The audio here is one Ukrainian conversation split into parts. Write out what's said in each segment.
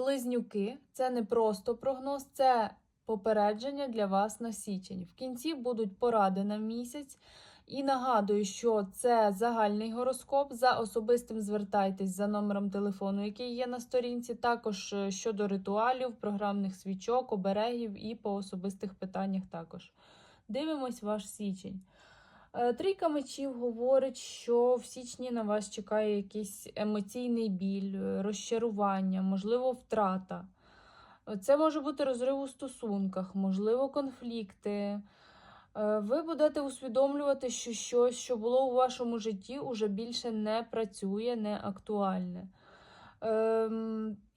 Близнюки це не просто прогноз, це попередження для вас на січень. В кінці будуть поради на місяць. І нагадую, що це загальний гороскоп. За особистим звертайтесь за номером телефону, який є на сторінці. Також е, щодо ритуалів, програмних свічок, оберегів і по особистих питаннях також. Дивимось ваш січень. Е, Трійка мечів говорить, що в січні на вас чекає якийсь емоційний біль, е, розчарування, можливо, втрата. Це може бути розрив у стосунках, можливо, конфлікти. Е, Ви будете усвідомлювати, що щось, що було у вашому житті, уже більше не працює, не актуальне.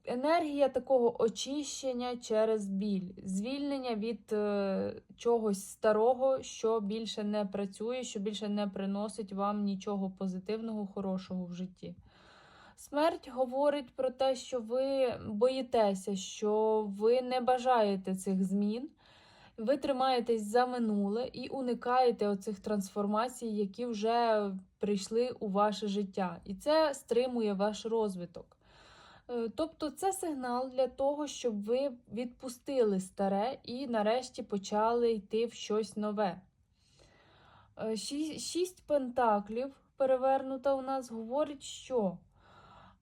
Енергія такого очищення через біль, звільнення від е, чогось старого, що більше не працює, що більше не приносить вам нічого позитивного, хорошого в житті. Смерть говорить про те, що ви боїтеся, що ви не бажаєте цих змін, ви тримаєтесь за минуле і уникаєте оцих трансформацій, які вже прийшли у ваше життя. І це стримує ваш розвиток. Е, Тобто це сигнал для того, щоб ви відпустили старе і нарешті почали йти в щось нове. Е, Шість пентаклів перевернута у нас говорить, що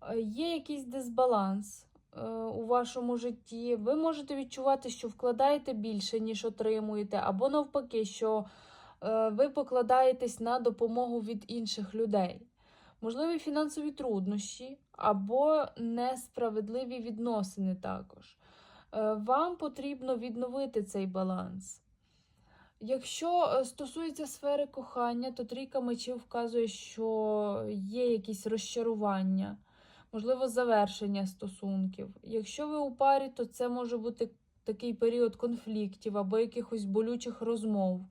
е, є якийсь дисбаланс у вашому житті. Ви можете відчувати, що вкладаєте більше, ніж отримуєте, або навпаки, що ви покладаєтесь на допомогу від інших людей. Можливі фінансові труднощі або несправедливі відносини також. Е, Вам потрібно відновити цей баланс. Якщо е, стосується сфери кохання, то трійка мечів вказує, що є якісь розчарування, можливо, завершення стосунків. Якщо ви у парі, то це може бути такий період конфліктів або якихось болючих розмов.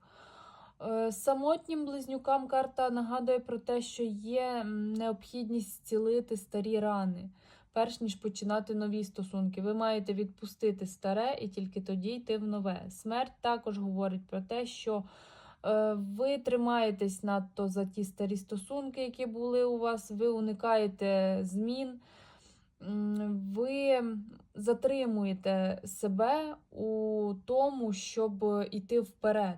Е, Самотнім близнюкам карта нагадує про те, що є необхідність зцілити старі рани, перш ніж починати нові стосунки. Ви маєте відпустити старе і тільки тоді йти в нове. Смерть також говорить про те, що е, ви тримаєтесь надто за ті старі стосунки, які були у вас, ви уникаєте змін. Ви затримуєте себе у тому, щоб іти вперед.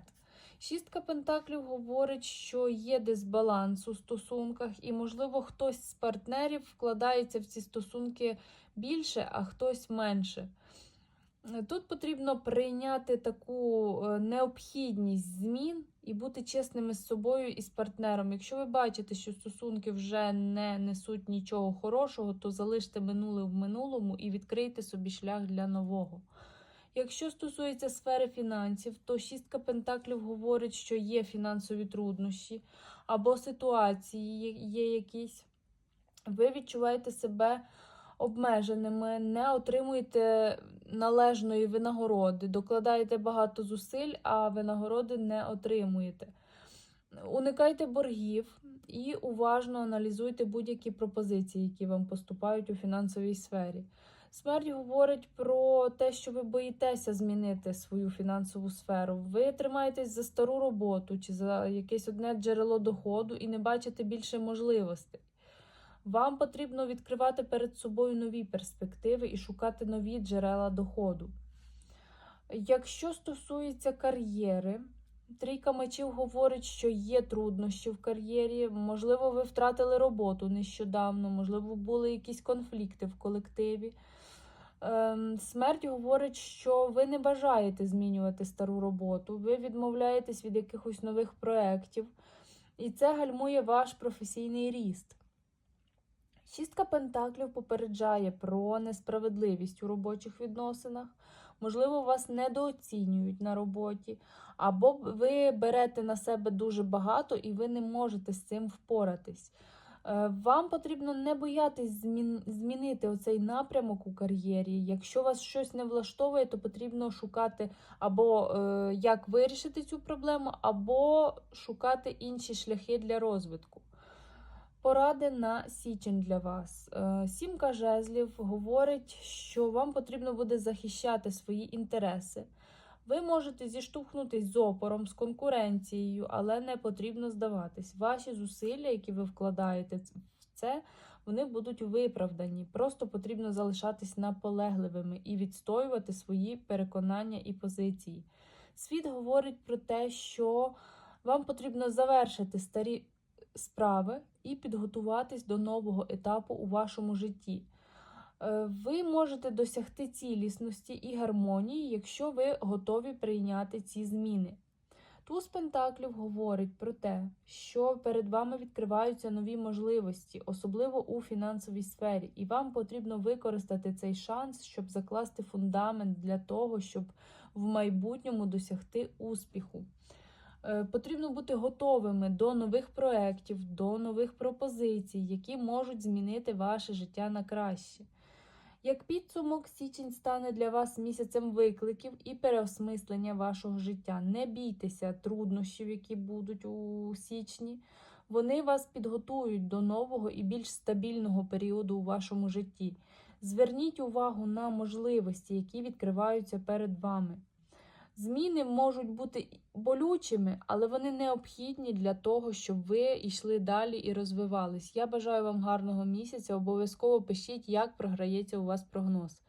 Шістка пентаклів говорить, що є дисбаланс у стосунках, і, можливо, хтось з партнерів вкладається в ці стосунки більше, а хтось менше. Тут потрібно прийняти таку е, необхідність змін і бути чесними з собою і з партнером. Якщо ви бачите, що стосунки вже не несуть нічого хорошого, то залиште минуле в минулому і відкрийте собі шлях для нового. Якщо стосується сфери фінансів, то шістка пентаклів говорить, що є фінансові труднощі або ситуації є- якісь. Ви відчуваєте себе обмеженими, не отримуєте належної винагороди, докладаєте багато зусиль, а винагороди не отримуєте. Уникайте боргів і уважно аналізуйте будь-які пропозиції, які вам поступають у фінансовій сфері. Смерть говорить про те, що ви боїтеся змінити свою фінансову сферу. Ви тримаєтесь за стару роботу чи за якесь одне джерело доходу і не бачите більше можливостей. Вам потрібно відкривати перед собою нові перспективи і шукати нові джерела доходу. Якщо стосується кар'єри, трійка мечів говорить, що є труднощі в кар'єрі. Можливо, ви втратили роботу нещодавно, можливо, були якісь конфлікти в колективі. Ем, Смерть говорить, що ви не бажаєте змінювати стару роботу, ви відмовляєтесь від якихось нових проєктів, і це гальмує ваш професійний ріст. Шістка пентаклів попереджає про несправедливість у робочих відносинах. Можливо, вас недооцінюють на роботі, або ви берете на себе дуже багато і ви не можете з цим впоратись. Е, Вам потрібно не боятись змінити оцей напрямок у кар'єрі. Якщо вас щось не влаштовує, то потрібно шукати або е, як вирішити цю проблему, або шукати інші шляхи для розвитку. Поради на січень для вас. Е, Сімка жезлів говорить, що вам потрібно буде захищати свої інтереси. Ви можете зіштовхнутись з опором, з конкуренцією, але не потрібно здаватись. Ваші зусилля, які ви вкладаєте в це, вони будуть виправдані. Просто потрібно залишатись наполегливими і відстоювати свої переконання і позиції. Світ говорить про те, що вам потрібно завершити старі справи і підготуватись до нового етапу у вашому житті. Е, Ви можете досягти цілісності і гармонії, якщо ви готові прийняти ці зміни. Туз Пентаклів говорить про те, що перед вами відкриваються нові можливості, особливо у фінансовій сфері, і вам потрібно використати цей шанс, щоб закласти фундамент для того, щоб в майбутньому досягти успіху. Е, Потрібно бути готовими до нових проєктів, до нових пропозицій, які можуть змінити ваше життя на краще. Як підсумок, січень стане для вас місяцем викликів і переосмислення вашого життя. Не бійтеся труднощів, які будуть у січні. Вони вас підготують до нового і більш стабільного періоду у вашому житті. Зверніть увагу на можливості, які відкриваються перед вами. Зміни можуть бути болючими, але вони необхідні для того, щоб ви йшли далі і розвивались. Я бажаю вам гарного місяця. Обов'язково пишіть, як програється у вас прогноз.